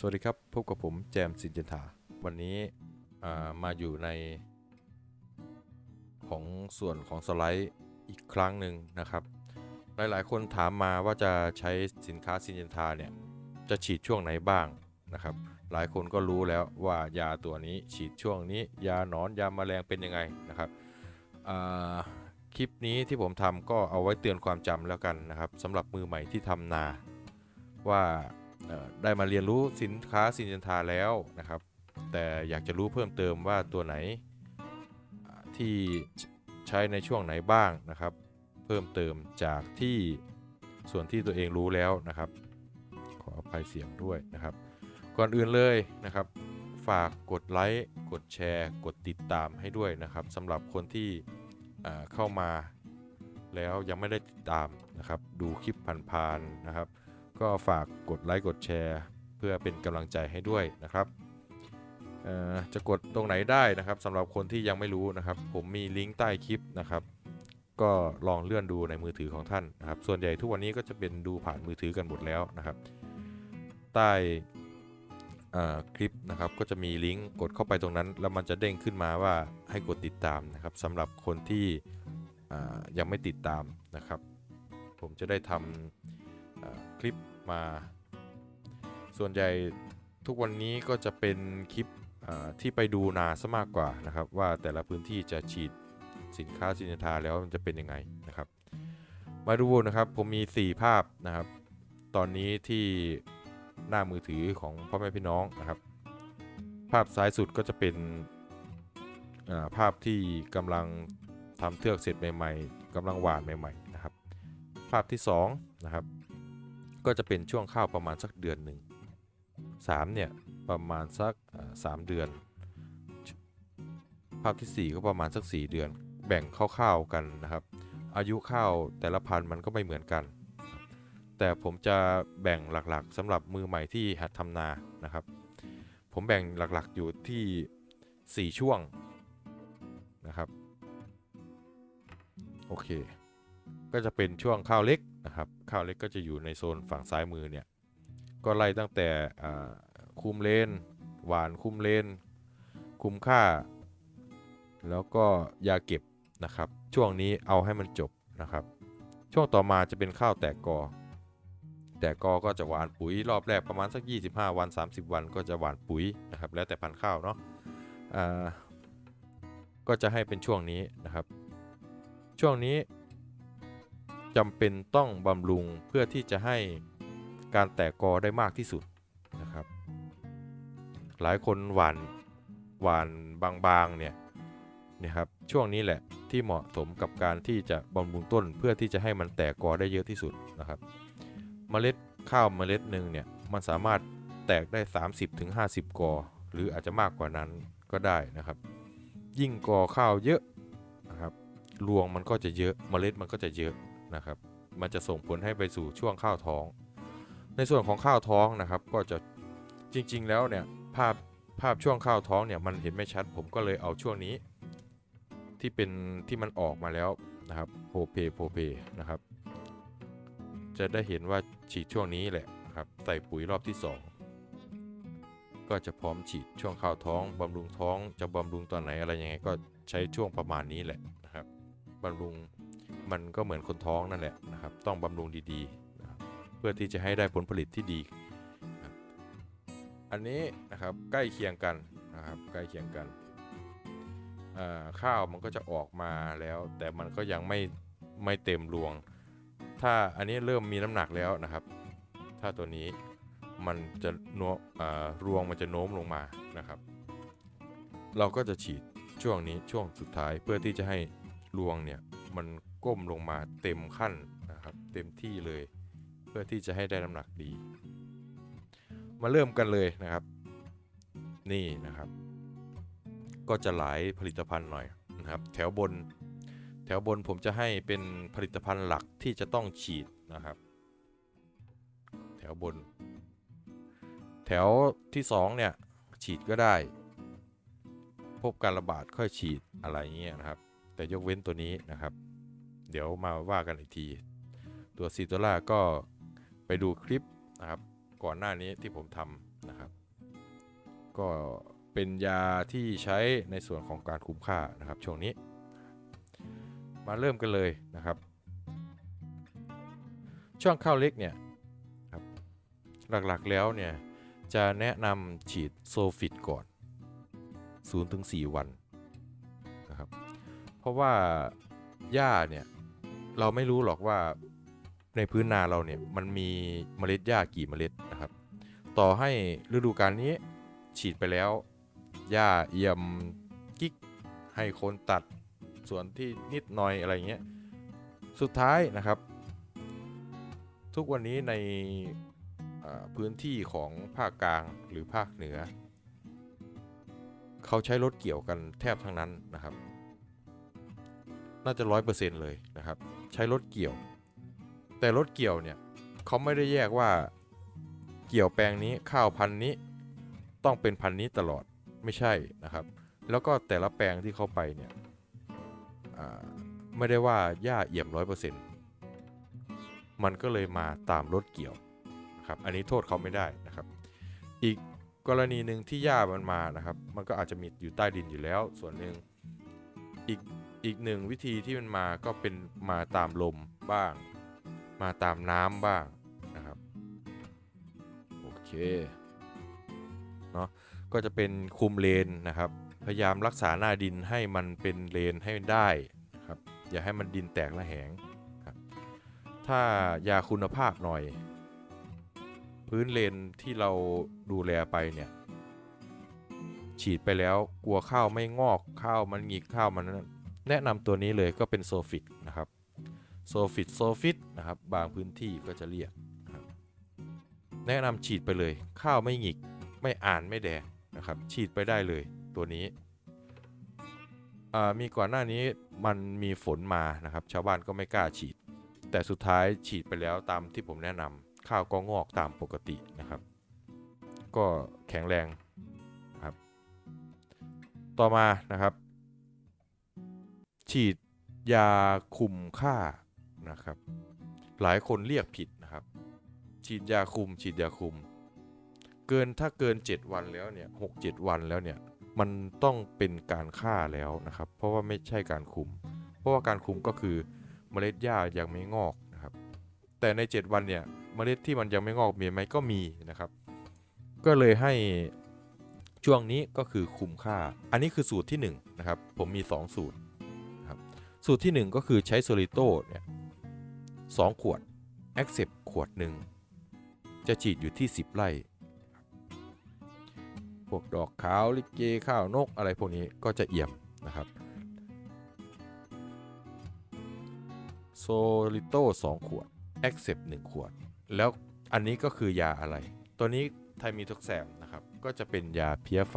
สวัสดีครับ พบกับผมแจมสินเจนทา วันนี้มาอยู่ในของส่วนของสไลด์อีกครั้งหนึ่งนะครับ หลายๆ คนถามมาว่าจะใช้สินค้าซินเจนทาเนี่ย จะฉีดช่วงไหนบ้างนะครับ หลายคนก็รู้แล้วว่ายาตัวนี้ฉีดช่วงนี้ ยาหนอนยาแมลงเป็นยังไงนะครับคลิปนี้ที่ผมทำก็เอาไว้เตือนความจำแล้วกันนะครับสำหรับมือใหม่ที่ทำนาว่า ได้มาเรียนรู้สินค้าสินเจนทาแล้วนะครับ แต่อยากจะรู้เพิ่มเติมว่าตัวไหนที่ใช้ในช่วงไหนบ้างนะครับ เพิ่มเติมจากที่ส่วนที่ตัวเองรู้แล้วนะครับ ขออภัยเสียงด้วยนะครับ ก่อนอื่นเลยนะครับ ฝากกดไลค์กดแชร์ กดติดตามให้ด้วยนะครับสำหรับคนที่เข้ามาแล้วยังไม่ได้ติดตามนะครับ ดูคลิปผ่านๆนะครับ ก็ฝากกดไลค์กดแชร์เพื่อเป็นกำลังใจให้ด้วยนะครับจะกดตรงไหนได้นะครับสำหรับคนที่ยังไม่รู้นะครับ ผมมีลิงก์ใต้คลิปนะครับ ก็ลองเลื่อนดูในมือถือของท่านนะครับ ส่วนใหญ่ทุกวันนี้ก็จะเป็นดูผ่านมือถือกันหมดแล้วนะครับ ใต้คลิปนะครับก็จะมีลิงก์กดเข้าไปตรงนั้น แล้วมันจะเด้งขึ้นมาว่าให้กดติดตามนะครับสำหรับคนที่ยังไม่ติดตามนะครับ ผมจะได้ทำ คลิปมา ส่วนใหญ่ทุกวันนี้ก็จะเป็นคลิปที่ไปดูนาซะมากกว่านะครับ ว่าแต่ละพื้นที่จะฉีดสินค้าสินค้าแล้วมันจะเป็นยังไงนะครับ มาดูนะครับผมมี 4 ภาพนะครับ ตอนนี้ที่หน้ามือถือของพ่อแม่พี่น้องนะครับ ภาพซ้ายสุดก็จะเป็นาภาพที่กำลังทำเทือกเสร็จใหม่ ๆกำลังหวานใหม่ ๆ นะครับ ภาพที่2นะครับ ก็จะเป็นช่วงข้าวประมาณสักเดือนหนึ่งสามเนี่ยประมาณสักอ่าสามเดือน ภาพทีสี่ 4 ก็ประมาณสัก 4 เดือน แบ่งคร่าวๆกันนะครับ อายุข้าวแต่ละพันธุ์มันก็ไม่เหมือนกัน แต่ผมจะแบ่งหลักๆสำหรับมือใหม่ที่หัดทำนานะครับ ผมแบ่งหลักๆอยู่ที่ 4 ช่วงนะครับโอเค ก็จะเป็นช่วงข้าวเล็ก นะครับข้าวเล็กก็จะอยู่ในโซนฝั่งซ้ายมือเนี่ยก็ไล่ตั้งแต่คุมเลนหวานคุมเลนคุมค่า แล้วก็ยาเก็บนะครับช่วงนี้เอาให้มันจบนะครับ ช่วงต่อมาจะเป็นข้าวแตกกอ แตกกอก็จะหวานปุ๋ยรอบแรกประมาณสัก 25 วัน 30 วันก็จะหวานปุ๋ยนะครับแล้วแต่พันธุ์ข้าวเนาะก็จะให้เป็นช่วงนี้นะครับ ช่วงนี้ จำเป็นต้องบำรุงเพื่อที่จะให้การแตกกอได้มากที่สุดนะครับ หลายคนหวานหวานบางๆเนี่ยนะครับช่วงนี้แหละที่เหมาะสมกับการที่จะบำรุงต้นเพื่อที่จะให้มันแตกกอได้เยอะที่สุดนะครับเมล็ดข้าวเมล็ดหนึ่งเนี่ยมันสามารถแตกได้ 30-50 กอ หรืออาจจะมากกว่านั้นก็ได้นะครับ ยิ่งกอข้าวเยอะนะครับรวงมันก็จะเยอะเมล็ดมันก็จะเยอะ นะครับ มันจะส่งผลให้ไปสู่ช่วงข้าวท้อง ในส่วนของข้าวท้องนะครับ ก็จะจริงๆแล้วเนี่ยภาพภาพช่วงข้าวท้องเนี่ยมันเห็นไม่ชัด ผมก็เลยเอาช่วงนี้ ที่เป็นที่มันออกมาแล้วนะครับโพเพโพเพนะครับ จะได้เห็นว่าฉีดช่วงนี้แหละครับใส่ปุ๋ยรอบที่ 2 ก็จะพร้อมฉีดช่วงข้าวท้องบำรุงท้องจะบำรุงตอนไหนอะไรยังไงก็ใช้ช่วงประมาณนี้แหละนะครับบำรุง มันก็เหมือนคนท้องนั่นแหละนะครับ ต้องบำรุงดีๆนะเพื่อที่จะให้ได้ผลผลิตที่ดีนะอันนี้นะครับใกล้เคียงกันนะครับใกล้เคียงกันข้าวมันก็จะออกมาแล้ว แต่มันก็ยังไม่ไม่เต็มรวง ถ้าอันนี้เริ่มมีน้ำหนักแล้วนะครับ ถ้าตัวนี้มันจะน้มอ่ารวงมันจะโน้มลงมานะครับ เราก็จะฉีดช่วงนี้ช่วงสุดท้ายเพื่อที่จะให้รวงเนี่ยมัน ก้มลงมาเต็มขั้นนะครับ เต็มที่เลย เพื่อที่จะให้ได้น้ำหนักดี มาเริ่มกันเลยนะครับ นี่นะครับ ก็จะหลายผลิตภัณฑ์หน่อยนะครับ แถวบนแถวบนผมจะให้เป็นผลิตภัณฑ์หลักที่จะต้องฉีดนะครับ แถวบน แถวที่สองเนี่ย ฉีดก็ได้ พบการระบาดค่อยฉีดอะไรเงี้ยนะครับ แต่ยกเว้นตัวนี้นะครับ เดี๋ยวมาว่ากันอีกที ตัวซีตัวล่าก็ไปดูคลิปนะครับ ก่อนหน้านี้ที่ผมทำนะครับ ก็เป็นยาที่ใช้ในส่วนของการคุ้มค่านะครับ ช่วงนี้ มาเริ่มกันเลยนะครับ ช่วงข้าวเล็กเนี่ยครับหลักๆแล้วเนี่ยจะแนะนำฉีดโซฟิตก่อน 0-4 วันนะครับ เพราะว่าหญ้าเนี่ย เราไม่รู้หรอกว่าในพื้นนาเราเนี่ยมันมีเมล็ดหญ้ากี่เมล็ดนะครับ ต่อให้ฤดูกาลนี้ฉีดไปแล้วหญ้าเอี่ยมกิ๊กให้คนตัดส่วนที่นิดหน่อยอะไรเงี้ยสุดท้ายนะครับ ทุกวันนี้ในพื้นที่ของภาคกลางหรือภาคเหนือ เขาใช้รถเกี่ยวกันแทบทั้งนั้นนะครับ น่าจะร้อยเปอร์เซ็นต์เลยนะครับ ใช้รถเกี่ยว แต่รถเกี่ยวเนี่ยเขาไม่ได้แยกว่าเกี่ยวแปลงนี้ข้าวพันนี้ต้องเป็นพันนี้ตลอดไม่ใช่นะครับ แล้วก็แต่ละแปลงที่เขาไปเนี่ยไม่ได้ว่าหญ้าเอี่ยมร้อยเปอร์เซ็นต์มันก็เลยมาตามรถเกี่ยวนะครับอันนี้โทษเขาไม่ได้นะครับ อีกกรณีหนึ่งที่หญ้ามันมานะครับ มันก็อาจจะมีอยู่ใต้ดินอยู่แล้ว ส่วนหนึ่งอีก อีกหนึ่งวิธีที่มันมาก็เป็นมาตามลมบ้าง มาตามน้ำบ้างนะครับ โอเคเนาะก็จะเป็นคุมเลนนะครับ พยายามรักษาหน้าดินให้มันเป็นเลนให้ได้นะครับ อย่าให้มันดินแตกระแหงครับถ้ายาคุณภาพหน่อย พื้นเลนที่เราดูแลไปเนี่ยฉีดไปแล้วกลัวข้าวไม่งอกข้าวมันหงิกข้าวมันนั่น แนะนำตัวนี้เลยก็เป็นโซฟิตนะครับโซฟิตโซฟิตนะครับ บางพื้นที่ก็จะเรียกนะครับแนะนำฉีดไปเลย ข้าวไม่หงิก ไม่อ่านไม่แดงนะครับ ฉีดไปได้เลยตัวนี้มีก่อนหน้านี้มันมีฝนมานะครับ ชาวบ้านก็ไม่กล้าฉีด แต่สุดท้ายฉีดไปแล้วตามที่ผมแนะนำข้าวก็งอกตามปกตินะครับ ก็แข็งแรงครับ ต่อมานะครับ ฉีดยาคุมค่านะครับ หลายคนเรียกผิดนะครับ ฉีดยาคุม ฉีดยาคุม เกินถ้าเกิน 7 วันแล้วเนี่ยหกเจ็ดวันแล้วเนี่ยมันต้องเป็นการฆ่าแล้วนะครับ เพราะว่าไม่ใช่การคุม เพราะว่าการคุมก็คือเมล็ดหญ้ายังไม่งอกนะครับ แต่ใน 7 วันเนี่ยเมล็ดที่มันยังไม่งอกมีไหมก็มีนะครับ ก็เลยให้ช่วงนี้ก็คือคุมค่า อันนี้คือสูตรที่1นนะครับ ผมมี 2 สูตร สูตรที่ 1 ก็คือใช้โซลิโต้เนี่ยสขวด a c c e p t ขวดหนึ่งจะฉีดอยู่ที่ 10 ไร่พวกดอกขาวลิเกข้าวนกอะไรพวกนี้ก็จะเอี่ยมนะครับโซลิโต้2ขวด a c c e p t 1ขวด แล้วอันนี้ก็คือยาอะไร ตัวนี้ไทมีทุกแสมนะครับ ก็จะเป็นยาเพี้ยไฟ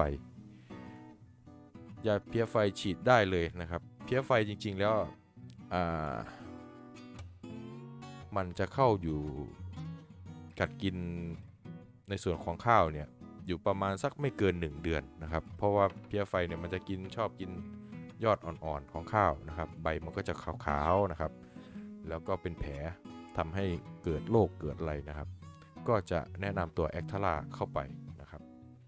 ยาเพี้ยไฟฉีดได้เลยนะครับ พี้ยไฟจริง ๆ แล้วอ่ามันจะเข้าอยู่กัดกินในส่วนของข้าวเนี่ยอยู่ประมาณสักไม่เกิน 1 เดือนนะครับ เพราะว่าเพี้ยไฟเนี่ยมันจะกินชอบกินยอดอ่อนๆของข้าวนะครับ ใบมันก็จะขาวๆนะครับ แล้วก็เป็นแผลทำให้เกิดโรคเกิดอะไรนะครับ ก็จะแนะนำตัวแอคทาราเข้าไปนะครับ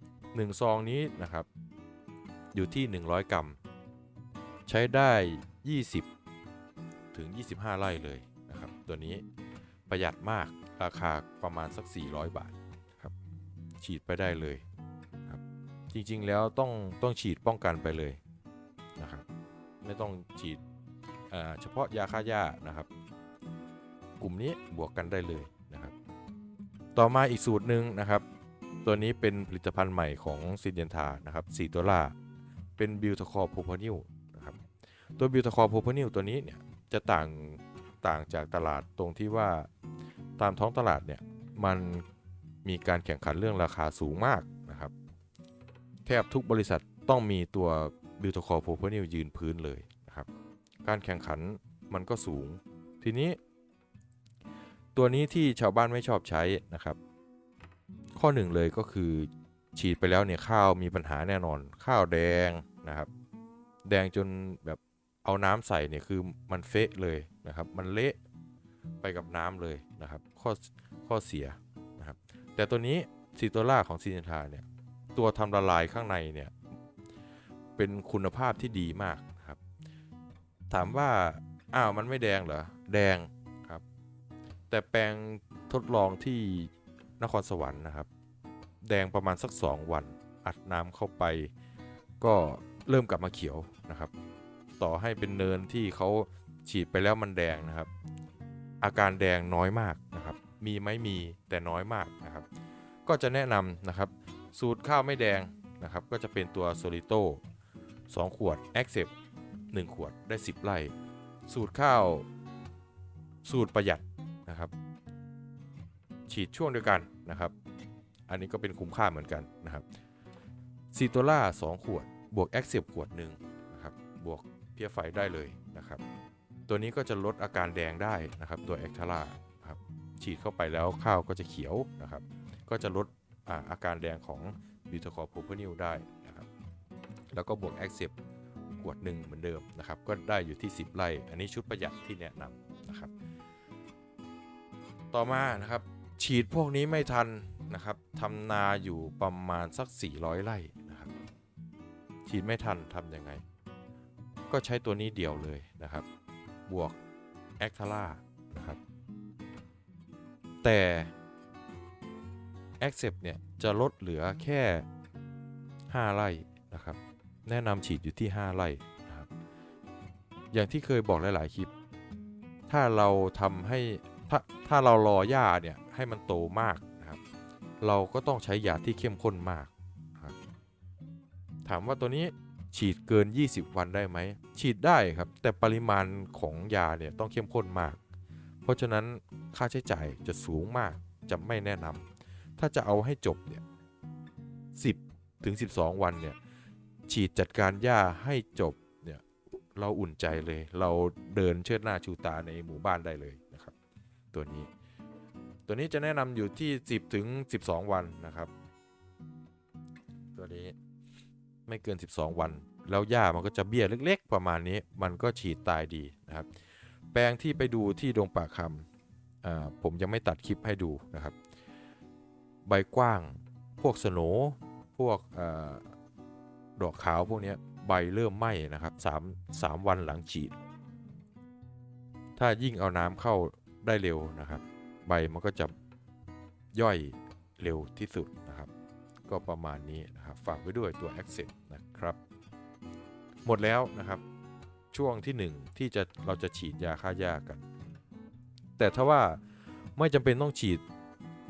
1ซองนี้นะครับอยู่ที่ 100 กรัม ใช้ได้ 20 ถึง 25 ไร่เลยนะครับ ตัวนี้ประหยัดมากราคาประมาณสัก 400 บาทครับฉีดไปได้เลยครับจริงๆแล้วต้องต้องฉีดป้องกันไปเลยนะครับไม่ต้องฉีดอ่าเฉพาะยาฆ่าหญ้านะครับ กลุ่มนี้บวกกันได้เลยนะครับ ต่อมาอีกสูตรหนึ่งนะครับ ตัวนี้เป็นผลิตภัณฑ์ใหม่ของซินเดนทานะครับซีตัวล่าเป็นบิวทคอโพพานิล ตัวบิวทคอโพพานิลตัวนี้เนี่ยจะต่างต่างจากตลาดตรงที่ว่าตามท้องตลาดเนี่ยมันมีการแข่งขันเรื่องราคาสูงมากนะครับ แทบทุกบริษัทต้องมีตัวบิวทคอโพพานิลยืนพื้นเลยนะครับ การแข่งขันมันก็สูง ทีนี้ ตัวนี้ที่ชาวบ้านไม่ชอบใช้นะครับ ข้อหนึ่งเลยก็คือฉีดไปแล้วเนี่ยข้าวมีปัญหาแน่นอนข้าวแดงนะครับ แดงจนแบบ เอาน้ำใส่เนี่ยคือมันเฟะเลยนะครับ มันเละไปกับน้ำเลยนะครับ ข้อข้อเสียนะครับ แต่ตัวนี้ซีโตล่าของซีเนทาเนี่ยตัวทำละลายข้างในเนี่ยเป็นคุณภาพที่ดีมากนะครับ ถามว่าอ้าวมันไม่แดงเหรอ แดงครับ แต่แปลงทดลองที่นครสวรรค์นะครับ แดงประมาณสัก 2 วัน อัดน้ำเข้าไป ก็เริ่มกลับมาเขียวนะครับ ต่อให้เป็นเนินที่เขาฉีดไปแล้วมันแดงนะครับ อาการแดงน้อยมากนะครับ มีไหมมีแต่น้อยมากนะครับ ก็จะแนะนำนะครับ สูตรข้าวไม่แดงนะครับ ก็จะเป็นตัวโซลิโต2ขวด a c c e p 1ขวดได้ 10 ไร่ สูตรข้าว สูตรประหยัดนะครับ ฉีดช่วงเดียวกันนะครับ อันนี้ก็เป็นคุ้มค่าเหมือนกันนะครับซีโตล่า2ขวด บวก a c c e p ขวดหนึ่งนะครับ บวก เพียไฟได้เลยนะครับ ตัวนี้ก็จะลดอาการแดงได้นะครับ ตัวแอคทาร่าครับฉีดเข้าไปแล้วข้าวก็จะเขียวนะครับ ก็จะลดอาอาการแดงของบิวทคอร์โพรนิลได้นะครับ แล้วก็บวกแอคเซปขวดหนึ่งเหมือนเดิมนะครับ ก็ได้อยู่ที่ 10 ไร่ อันนี้ชุดประหยัดที่แนะนำนะครับ ต่อมานะครับ ฉีดพวกนี้ไม่ทันนะครับทำนาอยู่ประมาณสัก 400 ไร่นะครับ ฉีดไม่ทันทำยังไง ก็ใช้ตัวนี้เดี่ยวเลยนะครับ บวกแอคทาร่านะครับ แต่ Accept เนี่ย จะลดเหลือแค่ 5 ไร่นะครับ แนะนำฉีดอยู่ที่ 5 ไร่นะครับ อย่างที่เคยบอกหลาย ๆ คลิป ถ้าเราทำให้ถ้าถ้าเรารอหญ้าเนี่ย ให้มันโตมากนะครับ เราก็ต้องใช้ยาที่เข้มข้นมาก ถามว่าตัวนี้ ฉีดเกิน 20 วันได้ไหม ฉีดได้ครับ แต่ปริมาณของยาเนี่ยต้องเข้มข้นมาก เพราะฉะนั้นค่าใช้จ่ายจะสูงมากจะไม่แนะนำถ้าจะเอาให้จบเนี่ย10ถึง12 วันเนี่ยฉีดจัดการหญ้าให้จบเนี่ยเราอุ่นใจเลย เราเดินเชิดหน้าชูตาในหมู่บ้านได้เลยนะครับ ตัวนี้ ตัวนี้จะแนะนำอยู่ที่ 10ถึง12 วันนะครับ ตัวนี้ ไม่เกิน 12 วัน แล้วหญ้ามันก็จะเบี้ยเล็ก ๆ ประมาณนี้ มันก็ฉีดตายดีนะครับ แปลงที่ไปดูที่ดงป่าคำอ่าผมยังไม่ตัดคลิปให้ดูนะครับ ใบกว้าง พวกสโนพวกอาดอกขาวพวกนี้ใบเริ่มไหม้นะครับ3 3วันหลังฉีด ถ้ายิ่งเอาน้ำเข้าได้เร็วนะครับ ใบมันก็จะย่อยเร็วที่สุด ก็ประมาณนี้นะครับฝากไว้ด้วยตัว Access นะครับหมดแล้วนะครับช่วงที่ 1 ที่จะเราจะฉีดยาฆ่าหญ้ากัน แต่ถ้าว่าไม่จำเป็นต้องฉีด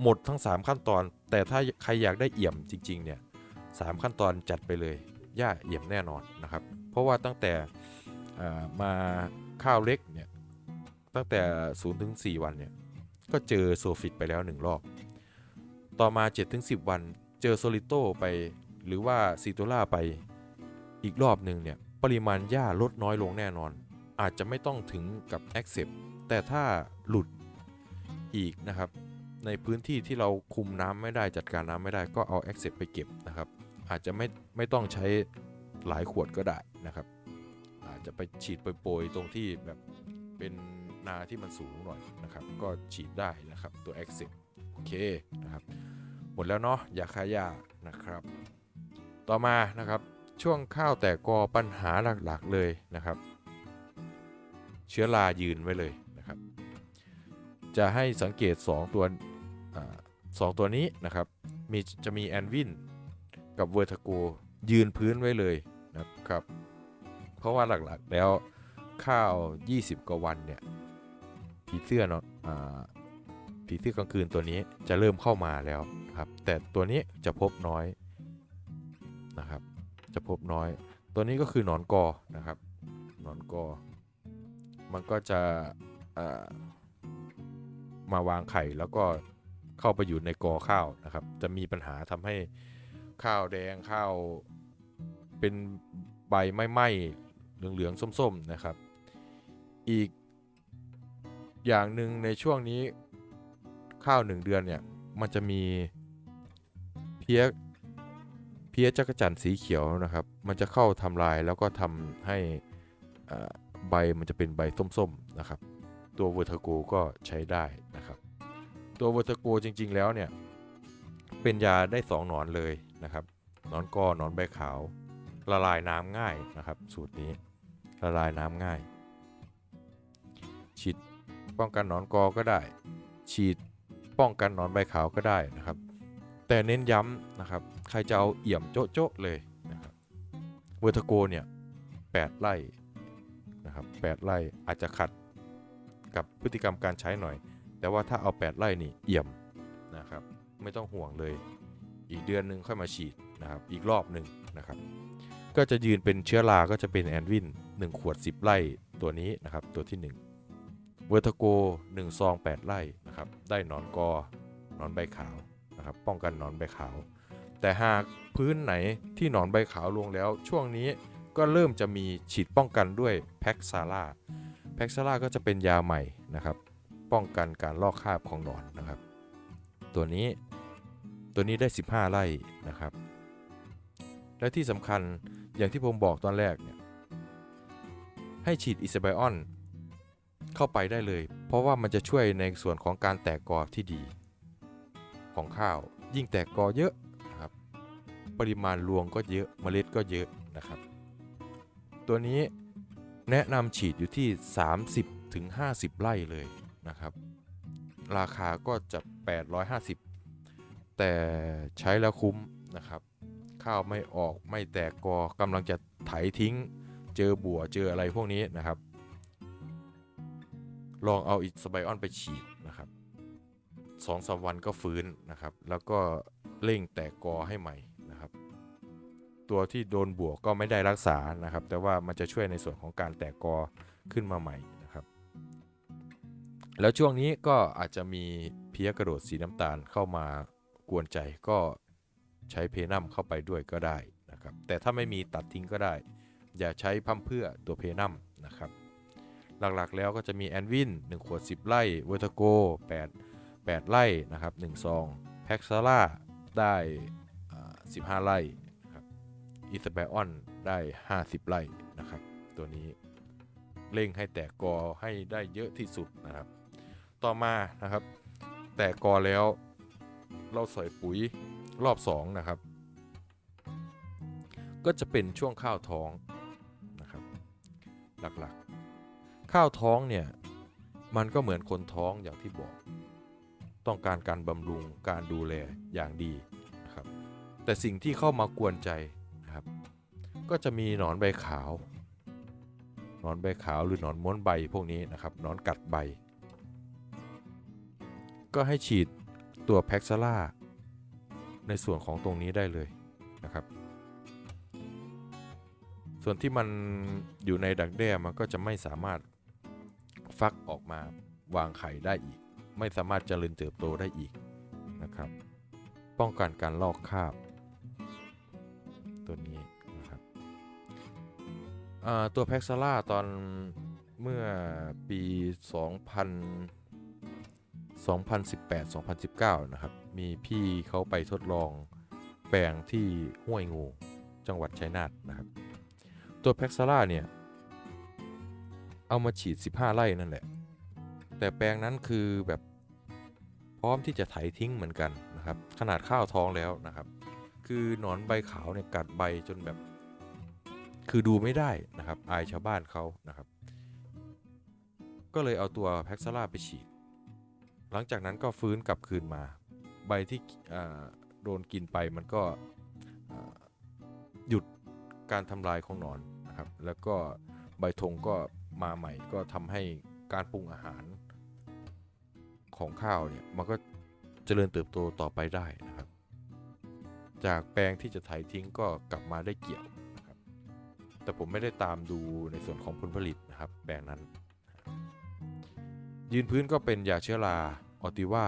หมดทั้ง 3 ขั้นตอน แต่ถ้าใครอยากได้เอี่ยมจริงๆเนี่ยสามขั้นตอนจัดไปเลยหญ้าเอี่ยมแน่นอนนะครับ เพราะว่าตั้งแต่มาข้าวเล็กเนี่ยตั้งแต่0ถึง4วันเนี่ยก็เจอโซฟิตไปแล้ว 1 รอบ ต่อมา7ถึง10 วัน เจอโซลิโตไป หรือว่าซีโตล่าไปอีกรอบหนึ่งเนี่ยปริมาณหญ้าลดน้อยลงแน่นอน อาจจะไม่ต้องถึงกับ Accept แต่ถ้าหลุดอีกนะครับ ในพื้นที่ที่เราคุมน้ำไม่ได้จัดการน้ำไม่ได้ก็เอา Accept ไปเก็บนะครับ อาจจะไม่ไม่ต้องใช้หลายขวดก็ได้นะครับ อาจจะไปฉีดโปรยๆตรงที่แบบเป็นนาที่มันสูงหน่อยนะครับ ก็ฉีดได้นะครับตัว Accept โอเคนะครับ หมดแล้วเนาะยาฆ่าหญ้านะครับ ต่อมานะครับช่วงข้าวแตกกอปัญหาหลักๆเลยนะครับ เชื้อรายืนไว้เลยนะครับ จะให้สังเกต 2 ตัวอสองตัวนี้นะครับมีจะมีแอนวินกับเวอร์ทโกยืนพื้นไว้เลยนะครับ เพราะว่าหลักๆแล้วข้าว 20 กว่าวันเนี่ยผีเสื้อเนาะ ผีเสื้อกลางคืนตัวนี้จะเริ่มเข้ามาแล้วครับ แต่ตัวนี้จะพบน้อยนะครับ จะพบน้อย ตัวนี้ก็คือหนอนกอนะครับ หนอนกอ มันก็จะมาวางไข่แล้วก็เข้าไปอยู่ในกอข้าวนะครับ จะมีปัญหาทำให้ข้าวแดงข้าวเป็นใบไม่ไหม้เหลืองๆส้มๆนะครับ อีกอย่างหนึ่งในช่วงนี้ ข้าวหนึ่งเดือนเนี่ยมันจะมีเพี้ยเพี้ยจักรจันทร์สีเขียวนะครับ มันจะเข้าทำลายแล้วก็ทำให้อ่าใบมันจะเป็นใบส้มๆนะครับ ตัวเวอร์ทโกก็ใช้ได้นะครับ ตัวเวอร์ทโกจริง ๆ แล้วเนี่ยเป็นยาได้สองหนอนเลยนะครับหนอนกอหนอนใบขาว ละลายน้ำง่ายนะครับ สูตรนี้ละลายน้ำง่าย ฉีดป้องกันหนอนกอก็ได้ ฉีด ป้องกันหนอนใบขาวก็ได้นะครับ แต่เน้นย้ำนะครับ ใครจะเอาเอี่ยมโจ๊ะๆเลยนะครับเวอร์ทโกเนี่ย8ไร่นะครับ8ไร่อาจจะขัดกับพฤติกรรมการใช้หน่อย แต่ว่าถ้าเอา 8 ไร่นี่เอี่ยมนะครับ ไม่ต้องห่วงเลย อีกเดือนหนึ่งค่อยมาฉีดนะครับ อีกรอบหนึ่งนะครับ ก็จะยืนเป็นเชื้อรา ก็จะเป็นแอนวิน 1 ขวด 10 ไร่ตัวนี้นะครับ ตัวที่ 1 เวอร์ทโก1ซอง8ไร่นะครับได้หนอนกอหนอนใบขาวนะครับป้องกันหนอนใบขาว แต่หากพื้นไหนที่หนอนใบขาวลงแล้ว ช่วงนี้ก็เริ่มจะมีฉีดป้องกันด้วยแพ็กซาร่าแพ็กซาร่าก็จะเป็นยาใหม่นะครับป้องกันการลอกคราบของหนอนนะครับ ตัวนี้ตัวนี้ได้ 15 ไร่นะครับ และที่สำคัญอย่างที่ผมบอกตอนแรกเนี่ยให้ฉีดอิสไบออน เข้าไปได้เลย เพราะว่ามันจะช่วยในส่วนของการแตกกอที่ดี ของข้าว ยิ่งแตกกอเยอะนะครับ ปริมาณรวงก็เยอะเมล็ดก็เยอะนะครับ ตัวนี้แนะนำฉีดอยู่ที่ 30ถึง50ไร่เลยนะครับ ราคาก็จะ 850 แต่ใช้แล้วคุ้มนะครับ ข้าวไม่ออกไม่แตกกอกำลังจะไถทิ้ง เจอบัวเจออะไรพวกนี้นะครับ ลองเอาอิสไบออนไปฉีดนะครับสองสามวันก็ฟื้นนะครับ แล้วก็เร่งแตกกอให้ใหม่นะครับ ตัวที่โดนบวกก็ไม่ได้รักษานะครับ แต่ว่ามันจะช่วยในส่วนของการแตกกอขึ้นมาใหม่นะครับ แล้วช่วงนี้ก็อาจจะมีเพี้ยกระโดดสีน้ำตาลเข้ามากวนใจก็ใช้เพนัมเข้าไปด้วยก็ได้นะครับ แต่ถ้าไม่มีตัดทิ้งก็ได้ อย่าใช้พั่มเพื่อตัวเพนัมนะครับ หลักๆ แล้วก็จะมีแอนวิน1ขวด 10 ไร่เวอร์ทโก8 8 ไร่นะครับ1ซองแพ็กซาร่าได้ 15 ไร่ครับอิสเบออนได้ 50 ไร่นะครับ ตัวนี้เร่งให้แตกกอให้ได้เยอะที่สุดนะครับ ต่อมานะครับ แตกกอแล้วเราใส่ปุ๋ยรอบ 2 นะครับ ก็จะเป็นช่วงข้าวท้องนะครับ หลักๆ ข้าวท้องเนี่ยมันก็เหมือนคนท้องอย่างที่บอก ต้องการการบำรุงการดูแลอย่างดีนะครับแต่สิ่งที่เข้ามากวนใจนะครับ ก็จะมีหนอนใบขาว หนอนใบขาวหรือหนอนม้วนใบพวกนี้นะครับหนอนกัดใบ ก็ให้ฉีดตัวแพ็กซาล่าในส่วนของตรงนี้ได้เลยนะครับ ส่วนที่มันอยู่ในดักแด้มันก็จะไม่สามารถ ฟักออกมาวางไข่ได้อีก ไม่สามารถเจริญเติบโตได้อีกนะครับ ป้องกันการลอกคราบ ตัวนี้นะครับตัวแพ็กซาล่าตอนเมื่อปี 2000 2018-2019 นะครับ มีพี่เขาไปทดลองแปลงที่ห้วยงู จังหวัดชัยนาทนะครับ ตัวแพ็กซาร่าเนี่ย เอามาฉีด 15 ไร่นั่นแหละ แต่แปลงนั้นคือแบบพร้อมที่จะไถทิ้งเหมือนกันนะครับ ขนาดข้าวท้องแล้วนะครับ คือหนอนใบขาวเนี่ยกัดใบจนแบบ คือดูไม่ได้นะครับ อายชาวบ้านเขานะครับ ก็เลยเอาตัวแพ็กซาร่าไปฉีด หลังจากนั้นก็ฟื้นกลับคืนมา ใบที่โดนกินไปมันก็หยุดการทำลายของหนอนนะครับ แล้วก็ใบธงก็ มาใหม่ ก็ทำให้การปรุงอาหารของข้าวเนี่ยมันก็เจริญเติบโตต่อไปได้นะครับ จากแปลงที่จะไถทิ้งก็กลับมาได้เกี่ยวนะครับ แต่ผมไม่ได้ตามดูในส่วนของผลผลิตนะครับ แปลงนั้น ยืนพื้นก็เป็นยาเชื้อราออติว่า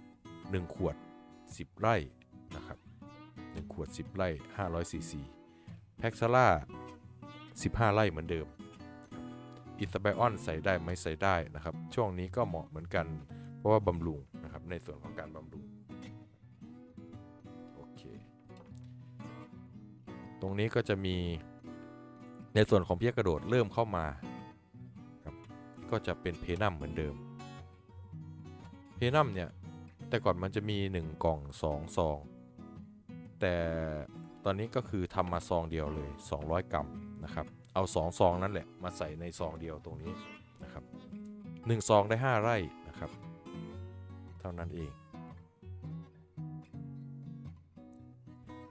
1 ขวด 10 ไร่นะครับ 1 ขวด 10 ไร่500ซีซีแพ็กซาร่า15 ไร่เหมือนเดิม อิสไบออนใส่ได้ไหมใส่ได้นะครับ ช่วงนี้ก็เหมาะเหมือนกัน เพราะว่าบำรุงนะครับในส่วนของการบำรุงโอเคตรงนี้ก็จะมีในส่วนของเพี้ยกระโดดเริ่มเข้ามาครับก็จะเป็นเพนัมเหมือนเดิม เพนัมเนี่ยแต่ก่อนมันจะมี 1 กล่อง 2 ซอง แต่ตอนนี้ก็คือทำมาซองเดียวเลย 200 กรัมนะครับ เอา2ซองนั่นแหละมาใส่ในซองเดียวตรงนี้นะครับ1ซองได้ 5 ไร่นะครับ เท่านั้นเอง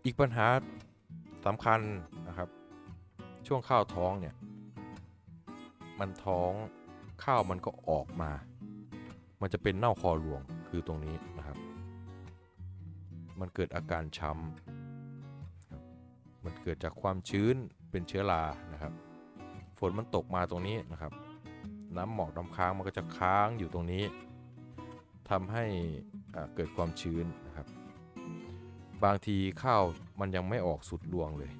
อีกปัญหาสำคัญนะครับ ช่วงข้าวท้องเนี่ย มันท้องข้าวมันก็ออกมา มันจะเป็นเน่าคอหลวงคือตรงนี้นะครับ มันเกิดอาการช้ำ เกิดจากความชื้นเป็นเชื้อรานะครับ ฝนมันตกมาตรงนี้นะครับ น้ำหมอกน้ำค้างมันก็จะค้างอยู่ตรงนี้ทำให้เกิดความชื้นนะครับ บางทีข้าวมันยังไม่ออกสุดรวงเลย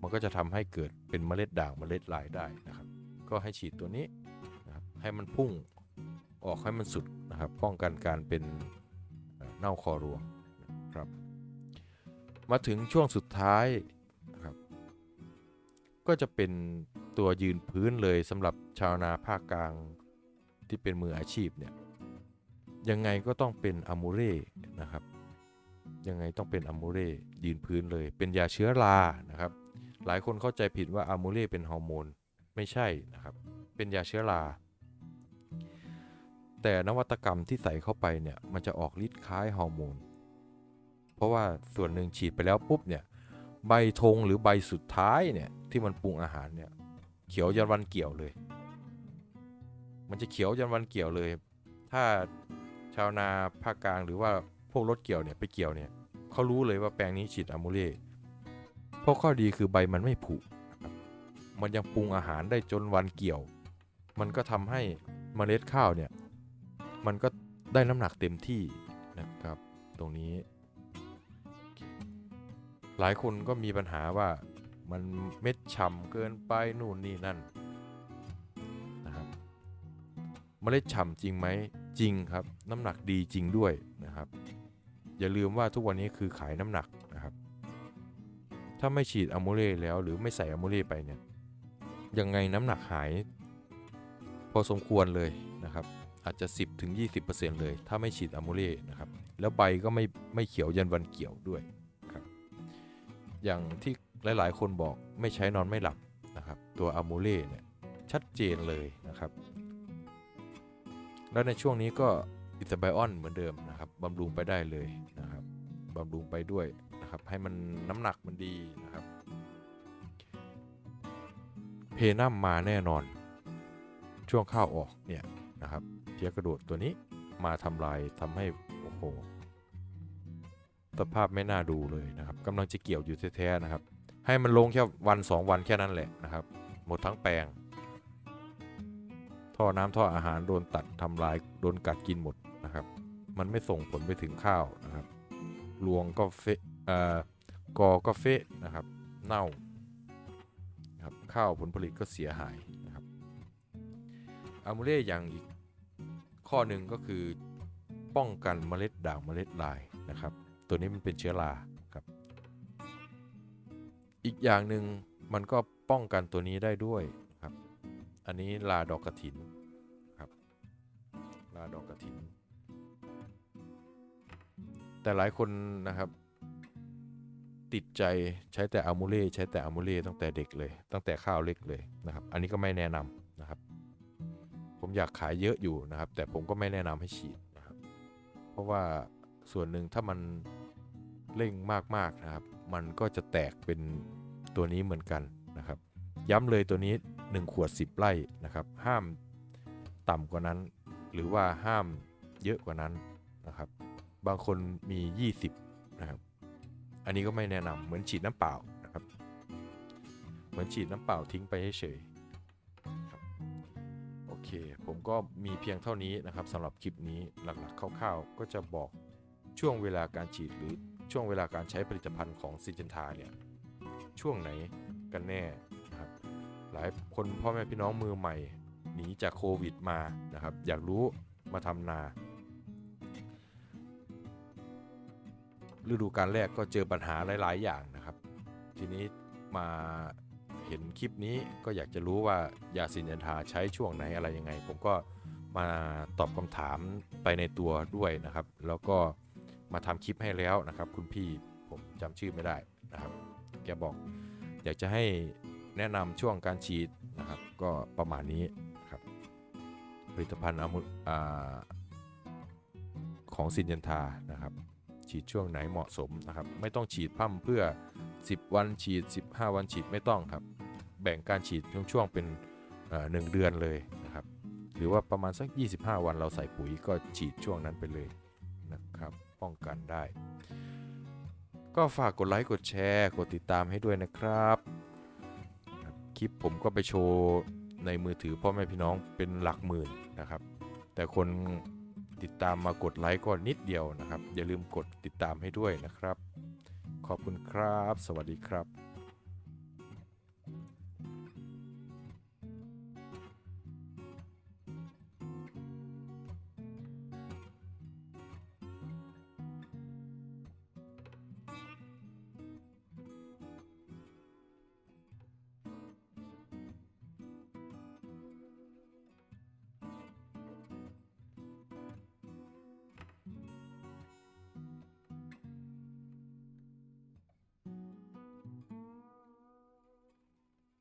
มันก็จะทำให้เกิดเป็นเมล็ดด่างเมล็ดลายได้นะครับ ก็ให้ฉีดตัวนี้นะครับให้มันพุ่งออกให้มันสุดนะครับ ป้องกันการเป็นเน่าคอรวงครับ มาถึงช่วงสุดท้ายนะครับ ก็จะเป็นตัวยืนพื้นเลยสำหรับชาวนาภาคกลางที่เป็นมืออาชีพเนี่ยยังไงก็ต้องเป็นอะมูเร่นะครับยังไงต้องเป็นอะมูเร่ยืนพื้นเลย เป็นยาเชื้อรานะครับ หลายคนเข้าใจผิดว่าอะมูเร่เป็นฮอร์โมนไม่ใช่นะครับ เป็นยาเชื้อราแต่นวัตกรรมที่ใส่เข้าไปเนี่ยมันจะออกฤทธิ์คล้ายฮอร์โมน ราะว่าส่วนหนึ่งฉีดไปแล้วปุ๊บเนี่ยใบธงหรือใบสุดท้ายเนี่ยที่มันปรุงอาหารเนี่ยเขียวยันวันเกี่ยวเลย มันจะเขียวยันวันเกี่ยวเลย ถ้าชาวนาภาคกลางหรือว่าพวกรถเกี่ยวเนี่ยไปเกี่ยวเนี่ยเขารู้เลยว่าแปลงนี้ฉีดอะมูเล่เพราะข้อดีคือใบมันไม่ผุมันยังปรุงอาหารได้จนวันเกี่ยว มันก็ทำให้เมล็ดข้าวเนี่ยมันก็ได้น้ำหนักเต็มที่นะครับ ตรงนี้ หลายคนก็มีปัญหาว่ามันเม็ดฉ่ำเกินไปนู่นนี่นั่นนะครับเมล็ดฉ่ำจริงไหมจริงครับ น้ำหนักดีจริงด้วยนะครับ อย่าลืมว่าทุกวันนี้คือขายน้ำหนักนะครับ ถ้าไม่ฉีดอะโมเลแล้วหรือไม่ใส่อะโมเลไปเนี่ยยังไงน้ำหนักหาย พอสมควรเลยนะครับ อาจจะ 10ถึง20%เลย ถ้าไม่ฉีดอะโมเลนะครับ แล้วใบก็ไม่ไม่เขียวยันวันเกี่ยวด้วย อย่างที่หลาย ๆ คนบอกไม่ใช้นอนไม่หลับนะครับ ตัวอะโมเล่เนี่ยชัดเจนเลยนะครับ แล้วในช่วงนี้ก็อิตาไบออนเหมือนเดิมนะครับบำรุงไปได้เลยนะครับบำรุงไปด้วยนะครับให้มันน้ำหนักมันดีนะครับ เพนัมมาแน่นอน ช่วงข้าวออกเนี่ยนะครับเพียกระโดดตัวนี้มาทำลายทำให้โอ้โห สภาพไม่น่าดูเลยนะครับกำลังจะเกี่ยวอยู่แท้ๆนะครับ ให้มันลงแค่วัน 2 วันแค่นั้นแหละนะครับ หมดทั้งแปลง ท่อน้ำท่ออาหารโดนตัดทำลายโดนกัดกินหมดนะครับ มันไม่ส่งผลไปถึงข้าวนะครับรวงก็เฟะเอ่อกอก็เฟะนะครับ เน่าครับข้าวผลผลิตก็เสียหายนะครับอะมูเล่อย่างอีกข้อหนึ่งก็คือป้องกันเมล็ดด่างเมล็ดลายนะครับ ตัวนี้มันเป็นเชื้อราครับ อีกอย่างหนึ่งมันก็ป้องกันตัวนี้ได้ด้วยครับ อันนี้ลาดอกกระถินครับ ลาดอกกระถิน แต่หลายคนนะครับ ติดใจใช้แต่อะมูเล่ใช้แต่อะมูเล่ตั้งแต่เด็กเลย ตั้งแต่ข้าวเล็กเลยนะครับ อันนี้ก็ไม่แนะนำนะครับ ผมอยากขายเยอะอยู่นะครับ แต่ผมก็ไม่แนะนำให้ฉีดนะครับ เพราะว่า ส่วนหนึ่งถ้ามันเร่งมากๆนะครับ มันก็จะแตกเป็นตัวนี้เหมือนกันนะครับ ย้ำเลยตัวนี้ 1 ขวด 10 ไร่นะครับ ห้ามต่ำกว่านั้น หรือว่าห้ามเยอะกว่านั้นนะครับ บางคนมี 20นะครับ อันนี้ก็ไม่แนะนำเหมือนฉีดน้ำเปล่านะครับ เหมือนฉีดน้ำเปล่าทิ้งไปเฉยโอเค ผมก็มีเพียงเท่านี้นะครับสำหรับคลิปนี้หลักๆคร่าวๆ ก็จะบอก ช่วงเวลาการฉีดหรือช่วงเวลาการใช้ผลิตภัณฑ์ของซินเจนทาเนี่ยช่วงไหนกันแน่นะครับหลายคนพ่อแม่พี่น้องมือใหม่หนีจากโควิดมานะครับอยากรู้มาทำนา ฤดูการแรกก็เจอปัญหาหลาย ๆ อย่างนะครับ ทีนี้มาเห็นคลิปนี้ก็อยากจะรู้ว่ายาซินยันทาใช้ช่วงไหนอะไรยังไง ผมก็มาตอบคำถามไปในตัวด้วยนะครับ แล้วก็ มาทำคลิปให้แล้วนะครับ คุณพี่ผมจำชื่อไม่ได้นะครับ แกบอกอยากจะให้แนะนำช่วงการฉีดนะครับ ก็ประมาณนี้นะครับผลิตภัณฑ์อามุของซินยันทานะครับ ฉีดช่วงไหนเหมาะสมนะครับ ไม่ต้องฉีดพั่มเพื่อ 10 วันฉีด 15 วันฉีดไม่ต้องครับ แบ่งการฉีดช่วงๆเป็นหนึ่งเดือนเลยนะครับ หรือว่าประมาณสัก 25 วันเราใส่ปุ๋ยก็ฉีดช่วงนั้นไปเลย ป้องกันได้ ก็ฝากกดไลค์กดแชร์ กดติดตามให้ด้วยนะครับครับ คลิปผมก็ไปโชว์ในมือถือพ่อแม่พี่น้องเป็นหลักหมื่นนะครับ แต่คนติดตามมากดไลค์ก็นิดเดียวนะครับ อย่าลืมกดติดตามให้ด้วยนะครับ ขอบคุณครับ สวัสดีครับ